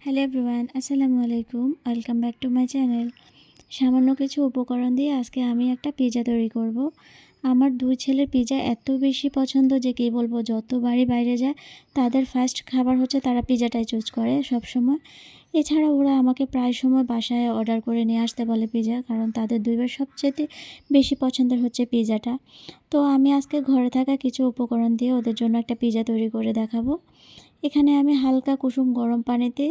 Hello everyone আসসালামু আলাইকুম welcome back to my channel সামান্য কিছু উপকরণ দিয়ে আজকে আমি একটা পিৎজা তৈরি করব। আমার দুই ছেলের পিৎজা এত বেশি পছন্দ যে কী বলব যতবারই বাইরে যায়, তাদের ফার্স্ট খাবার হচ্ছে তারা পিৎজাটাই চুজ করে সব সময়। এছাড়া ওরা আমাকে প্রায় সময় বাসায় অর্ডার করে নিয়ে আসতে বলে পিৎজা কারণ তাদের দুইবার সবচেয়ে বেশি পছন্দের হচ্ছে পিৎজাটা তো আমি আজকে ঘরে থাকা কিছু উপকরণ দিয়ে ওদের জন্য একটা পিৎজা তৈরি করে দেখাবো এখানে আমি হালকা কুসুম গরম পানিতে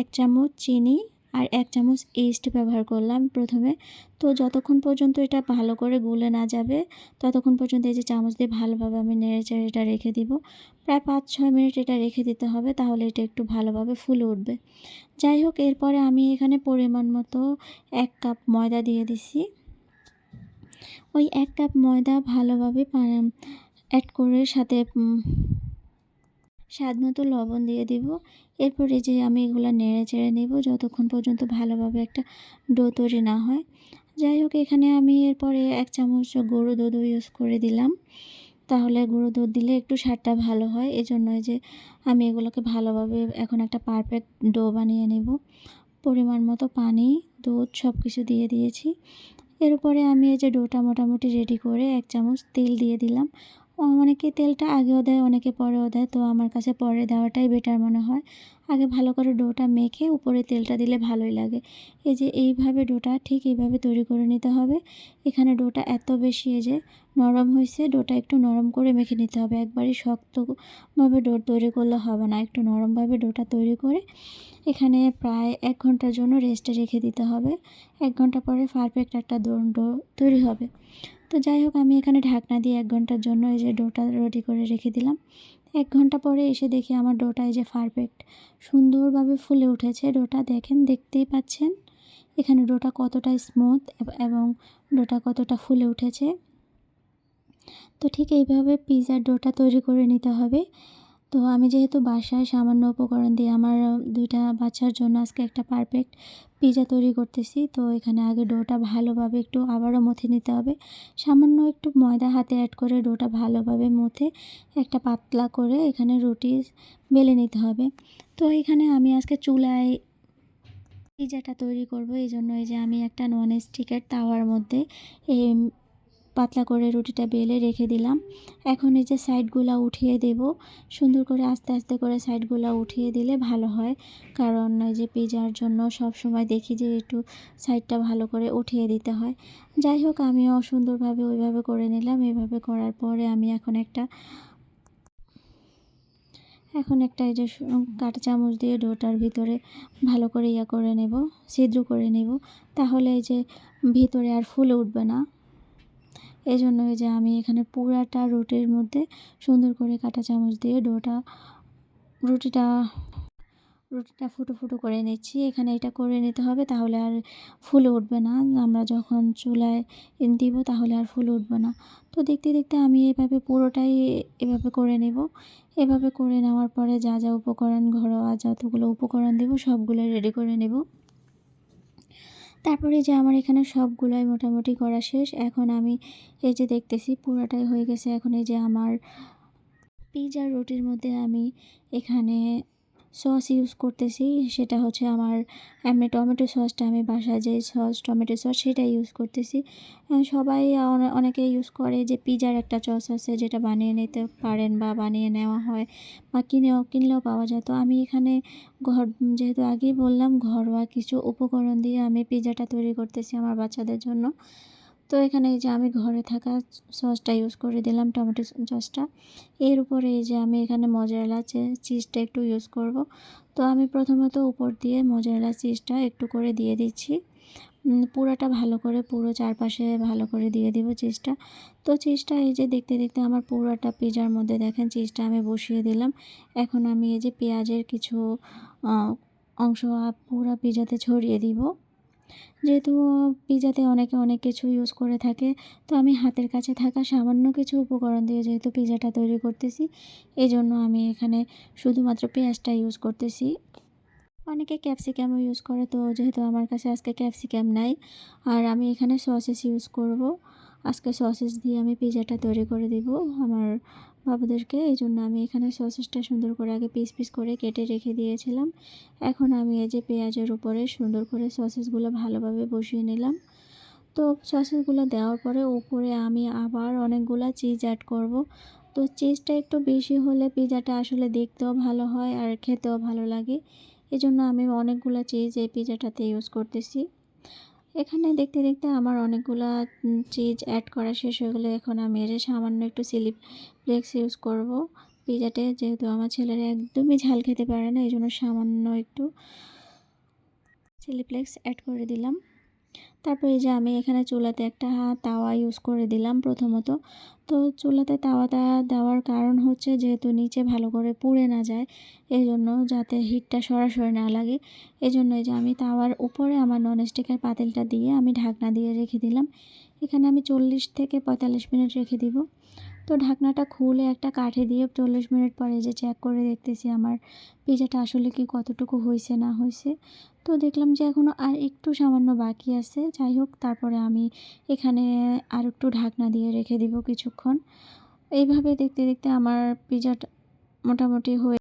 এক চামচ চিনি আর এক চামচ ইস্ট ব্যবহার করলাম প্রথমে। তো যতক্ষণ পর্যন্ত এটা ভালো করে গুলে না যাবে, ততক্ষণ পর্যন্ত এই যে চামচ দিয়ে ভালোভাবে আমি নেড়েচেড়ে এটা রেখে দিব। প্রায় পাঁচ ছয় মিনিট এটা রেখে দিতে হবে, তাহলে এটা একটু ভালোভাবে ফুলে উঠবে। যাই হোক, এরপরে আমি এখানে পরিমাণ মতো এক কাপ ময়দা দিয়ে দিছি। ওই এক কাপ ময়দা ভালোভাবে অ্যাড করে সাথে স্বাদ মতো লবণ দিয়ে দিব। এরপরে যে আমি এগুলো নেড়ে চেড়ে নেব যতক্ষণ পর্যন্ত ভালোভাবে একটা ডো তৈরি না হয়। যাই হোক, এখানে আমি এরপরে এক চামচ গরু দুধও ইউজ করে দিলাম। তাহলে গুঁড়ো দুধ দিলে একটু স্বাদটা ভালো হয়। এজন্য যে আমি এগুলোকে ভালোভাবে এখন একটা পারফেক্ট ডো বানিয়ে নেব। পরিমাণ মতো পানি, দুধ সব কিছু দিয়ে দিয়েছি। এর উপরে আমি এই যে ডোটা মোটামুটি রেডি করে এক চামচ তেল দিয়ে দিলাম। অনেকে তেলটা আগেও দেয়, অনেকে পরেও দেয়। তো আমার কাছে পরে দেওয়াটাই বেটার মনে হয়। আগে ভালো করে ডোটা মেখে উপরে তেলটা দিলে ভালোই লাগে। এই যে এইভাবে ডোটা ঠিক এইভাবে তৈরি করে নিতে হবে। এখানে ডোটা এত বেশি এই যে নরম হয়েছে, ডোটা একটু নরম করে মেখে নিতে হবে। একবারই শক্তভাবে ডো তৈরি করলে হবে না। একটু নরমভাবে ডোটা তৈরি করে এখানে প্রায় এক ঘণ্টার জন্য রেস্টে রেখে দিতে হবে। এক ঘণ্টা পরে পারফেক্ট একটা ডো তৈরি হবে। তো যাই হোক, আমি এখানে ঢাকনা দিয়ে এক ঘণ্টার জন্য এই যে ডোটা রেডি করে রেখে দিলাম। এক ঘণ্টা পরে এসে দেখি আমার ডোটা এই যে পারফেক্ট, সুন্দরভাবে ফুলে উঠেছে। ডোটা দেখেন, দেখতেই পাচ্ছেন? এখানে ডোটা কতটা স্মুথ এবং ডোটা কতটা ফুলে উঠেছে। তো ঠিক এইভাবে পিজার ডোটা তৈরি করে নিতে হবে। তো আমি যেহেতু বাসায় সামান্য উপকরণ দিয়ে আমার দুইটা বাচ্চার জন্য আজকে একটা পারফেক্ট পিজা তৈরি করতেছি, তো এখানে আগে ডোটা ভালোভাবে একটু আবারও মথে নিতে হবে। সামান্য একটু ময়দা হাতে অ্যাড করে ডোটা ভালোভাবে মথে একটা পাতলা করে এখানে রুটি বেলে নিতে হবে। তো এখানে আমি আজকে চুলায় পিজাটা তৈরি করব, এই জন্য এই যে আমি একটা নন স্টিকের তাওয়ার মধ্যে এই পাতলা করে রুটিটা বেলে রেখে দিলাম। এখন এই যে সাইডগুলো উঠিয়ে দেব। সুন্দর করে আস্তে আস্তে করে সাইডগুলো উঠিয়ে দিলে ভালো হয়। কারণ এই যে পিজার জন্য সব সময় দেখি যে একটু সাইডটা ভালো করে উঠিয়ে দিতে হয়। যাই হোক, আমিও সুন্দরভাবে ওইভাবে করে নিলাম। এভাবে করার পরে আমি এখন একটা এখন একটা এই যে কাঁটা চামচ দিয়ে ডোটার ভিতরে ভালো করে ইয়া করে নেব, ছিদ্র করে নেব। তাহলে এই যে ভিতরে আর ফুলে উঠবে না। এই জন্য যে আমি এখানে পুরাটা রুটির মধ্যে সুন্দর করে কাটা চামচ দিয়ে ডোটা, রুটিটা রুটিটা ফুটো ফুটো করে নিচ্ছি। এখানে এটা করে নিতে হবে, তাহলে আর ফুলে উঠবে না। আমরা যখন চুলায় দিব, তাহলে আর ফুলে উঠবে না। তো দেখতে দেখতে আমি এভাবে পুরোটাই এভাবে করে নেব। এভাবে করে নেওয়ার পরে যা যা উপকরণ, ঘরোয়া যতগুলো উপকরণ দেব সবগুলো রেডি করে নেব। তারপরে যে আমার এখানে সবগুলোই মোটামুটি করা শেষ, এখন আমি এই যে দেখতেছি পুরোটাই হয়ে গেছে। এখন এই যে আমার পিজা রুটির মধ্যে আমি এখানে সস ইউজ করতেছি, সেটা হচ্ছে আমার এমনি টমেটো সসটা আমি বাসায় যে সস, টমেটো সস সেটা ইউজ করতেছি। সবাই অনেকে ইউজ করে যে পিজার একটা সস আছে যেটা বানিয়ে নিতে পারেন বা বানিয়ে নেওয়া হয় বা কিনেও, কিনলেও পাওয়া যায়। তো আমি এখানে ঘর, যেহেতু আগেই বললাম, ঘরোয়া কিছু উপকরণ দিয়ে আমি পিজাটা তৈরি করতেছি আমার বাচ্চাদের জন্য। তো এখানে এই যে আমি ঘরে থাকা সসটা ইউজ করে দিলাম টমেটো সসটা। এর উপরে এই যে আমি এখানে মজারেলা চিজটা একটু ইউজ করব। তো আমি প্রথমত উপর দিয়ে মজারেলা চিজটা একটু করে দিয়ে দিচ্ছি। পুরোটা ভালো করে পুরো চারপাশে ভালো করে দিয়ে দিব চিজটা তো চিজটা এই যে দেখতে দেখতে আমার পুরোটা পিজার মধ্যে দেখেন চিজটা আমি বসিয়ে দিলাম। এখন আমি এই যে পেঁয়াজের কিছু অংশ পুরো পিজাতে ছড়িয়ে দিব। যেহেতু পিজাতে অনেকে অনেক কিছু ইউজ করে থাকে, তো আমি হাতের কাছে থাকা সামান্য কিছু উপকরণ দিয়ে যেহেতু পিজাটা তৈরি করতেছি এই জন্য আমি এখানে শুধুমাত্র পেঁয়াজটা ইউজ করতেছি। অনেকে ক্যাপসিকামও ইউজ করে, তো যেহেতু আমার কাছে আজকে ক্যাপসিকাম নাই, আর আমি এখানে সসেস ইউজ করব। আজকে সসেস দিয়ে আমি পিজাটা তৈরি করে দিব। আমার বাবুদেরকে এই জন্য আমি এখানে সসেসটা সুন্দর করে আগে পিস পিস করে কেটে রেখে দিয়েছিলাম। এখন আমি এই যে পেঁয়াজের উপরে সুন্দর করে সসেসগুলো ভালোভাবে বসিয়ে নিলাম। তো সসেসগুলো দেওয়ার পরে উপরে আমি আবার অনেকগুলো চিজ অ্যাড করব। তো চিজটা একটু বেশি হলে পিজাটা আসলে দেখতেও ভালো হয় আর খেতেও ভালো লাগে। এজন্য আমি অনেকগুলো চিজ এই পিজাটাতে ইউজ করতেছি। এখানে দেখতে দেখতে আমার অনেকগুলো চিজ অ্যাড করা শেষ হয়ে গেলো। এখন আমি এর সামান্য একটু সিলি ফ্লেক্স ইউজ করব। পিজাতে যেহেতু আমার ছেলেরা একদমই ঝাল খেতে পারে না, এই জন্য সামান্য একটু চিলি ফ্লেক্স অ্যাড করে দিলাম। তারপরে যে আমি এখানে চুলাতে একটা তাওয়া ইউজ করে দিলাম প্রথমত। তো চুলাতে তাওয়াটা দেওয়ার কারণ হচ্ছে যেহেতু নিচে ভালো করে পুড়ে না যায় এই জন্য যাতে হিটটা সরাসরি না লাগে এই জন্য এই যে আমি তাওয়ার উপরে আমার ননস্টিকের পাতিলটা দিয়ে আমি ঢাকনা দিয়ে রেখে দিলাম। এখানে আমি চল্লিশ থেকে পঁয়তাল্লিশ মিনিট রেখে দিব। তো ঢাকনাটা খুলে একটা কাঠে দিয়ে চল্লিশ মিনিট পরে যে চেক করে দেখতেছি আমার পিজাটা আসলে কি কতটুকু হয়েছে না হয়েছে তো দেখলাম যে এখনও আর একটু সামান্য বাকি আছে। যাই হোক, তারপরে আমি এখানে আর একটু ঢাকনা দিয়ে রেখে দিব কিছুক্ষণ। এইভাবে দেখতে দেখতে আমার পিজাটা মোটামুটি হয়ে